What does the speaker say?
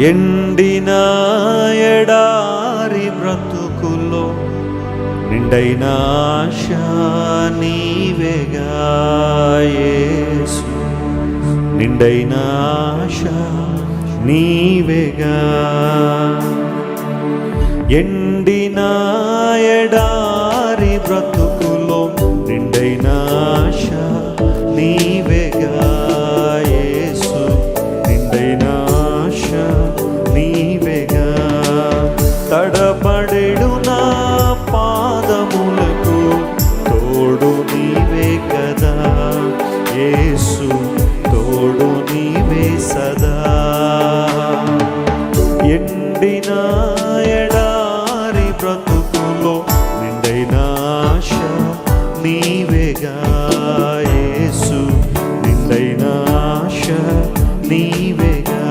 ఎండిన ఎడారి బ్రతుకులో నిండైన ఆశ నీవేగా నిండైన ఆశ నీవేగా. ఎండిన ఎడారి బ్రతుకు యేసు తోడు నీవే సదా. ఎండిన ఎడారి బ్రతుకులో నిండైన ఆశ నీవేగా. యేసు నిండైన ఆశ నీవేగా.